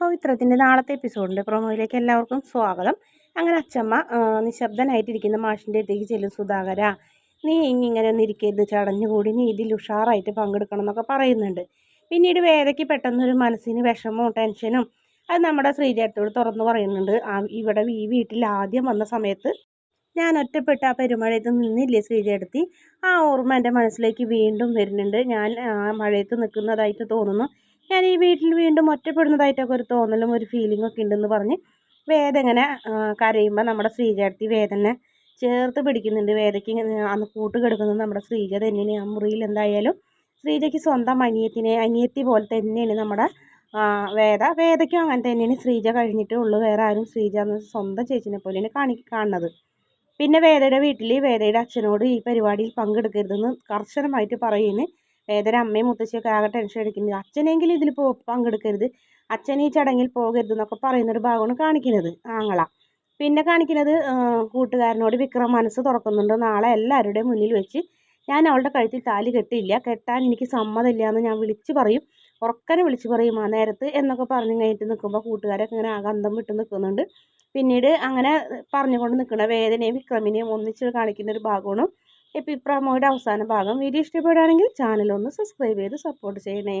പവിത്രത്തിന്റെ നാളത്തെ എപ്പിസോഡിന്റെ പ്രൊമോയിലേക്ക് എല്ലാവർക്കും സ്വാഗതം. അങ്ങനെ അച്ചമ്മ നിശബ്ദനായിട്ടിരിക്കുന്ന മാഷിന്റെ അടുത്തേക്ക് ചെല്ലും. സുധാകര നീ ഇങ്ങനെ ഒന്നിരിക്കരുത് ചടഞ്ഞുകൂടി. നീ ഇതിൽ ഉഷാറായിട്ട് പങ്കെടുക്കണം എന്നൊക്കെ പറയുന്നുണ്ട്. പിന്നീട് വേദയ്ക്ക് പെട്ടെന്നൊരു മനസ്സിന് വിഷമവും ടെൻഷനും. അത് നമ്മുടെ ശ്രീജയത്തോട് തുറന്നു പറയുന്നുണ്ട്. ഇവിടെ ഈ വീട്ടിൽ ആദ്യം വന്ന സമയത്ത് ഞാൻ ഒറ്റപ്പെട്ട ആ പെരുമഴയത്ത് നിന്നില്ലേ ശ്രീചേട്ടത്തി ആ ഓർമ്മ എന്റെ മനസ്സിലേക്ക് വീണ്ടും വരുന്നുണ്ട്. ഞാൻ ആ മഴയത്ത് നിൽക്കുന്നതായിട്ട് തോന്നുന്നു. ഞാൻ ഈ വീട്ടിൽ വീണ്ടും ഒറ്റപ്പെടുന്നതായിട്ടൊക്കെ ഒരു തോന്നലും ഒരു ഫീലിംഗ് ഒക്കെ ഉണ്ടെന്ന് പറഞ്ഞ് വേദ ഇങ്ങനെ കരയുമ്പോൾ നമ്മുടെ ശ്രീജയടുത്തി വേദനെ ചേർത്ത് പിടിക്കുന്നുണ്ട്. വേദയ്ക്ക് അന്ന് കൂട്ട് കിടക്കുന്നത് നമ്മുടെ ശ്രീജ തന്നെയാണ്. ആ മുറിയിൽ എന്തായാലും ശ്രീജയ്ക്ക് സ്വന്തം അനിയത്തിനെ അനിയത്തി പോലെ തന്നെയാണ് നമ്മുടെ വേദ. വേദയ്ക്കും അങ്ങനെ തന്നെയാണ്. ശ്രീജ കഴിഞ്ഞിട്ടേ ഉള്ളൂ. വേറെ ആരും ശ്രീജ എന്ന് സ്വന്തം ചേച്ചിനെ പോലെയാണ് കാണി കാണുന്നത്. പിന്നെ വേദയുടെ വീട്ടിൽ വേദയുടെ അച്ഛനോട് ഈ പരിപാടിയിൽ പങ്കെടുക്കരുതെന്ന് കർശനമായിട്ട് പറയുന്നു. വേദന അമ്മയും മുത്തശ്ശിയൊക്കെ ആകെ ടെൻഷൻ അടിക്കുന്നത് അച്ഛനെങ്കിലും ഇതിൽ പോ പങ്കെടുക്കരുത്. അച്ഛൻ ഈ ചടങ്ങിൽ പോകരുത് എന്നൊക്കെ പറയുന്നൊരു ഭാഗമാണ് കാണിക്കുന്നത്. ആങ്ങള. പിന്നെ കാണിക്കുന്നത് കൂട്ടുകാരനോട് വിക്രം മനസ്സ് തുറക്കുന്നുണ്ട്. നാളെ എല്ലാവരുടെയും മുന്നിൽ വെച്ച് ഞാൻ അവളുടെ കഴുത്തിൽ താലി കെട്ടില്ല. കെട്ടാൻ എനിക്ക് സമ്മതമില്ല എന്ന് ഞാൻ വിളിച്ചു പറയും. ഉറക്കനെ വിളിച്ചു പറയും ആ നേരത്ത് എന്നൊക്കെ പറഞ്ഞു കഴിഞ്ഞിട്ട് നിൽക്കുമ്പോൾ കൂട്ടുകാരൊക്കെ ഇങ്ങനെ അകന്തം വിട്ട് നിൽക്കുന്നുണ്ട് പിന്നീട് അങ്ങനെ പറഞ്ഞുകൊണ്ട് നിൽക്കുന്ന വേദനയും വിക്രമിനെയും ഒന്നിച്ച് കാണിക്കുന്ന ഒരു ഭാഗമാണ് എപ്പി പ്രമോയുടെ അവസാന ഭാഗം വീഡിയോ ഇഷ്ടപ്പെടുകയാണെങ്കിൽ ചാനൽ ഒന്ന് സബ്സ്ക്രൈബ് ചെയ്ത് സപ്പോർട്ട് ചെയ്യണേ.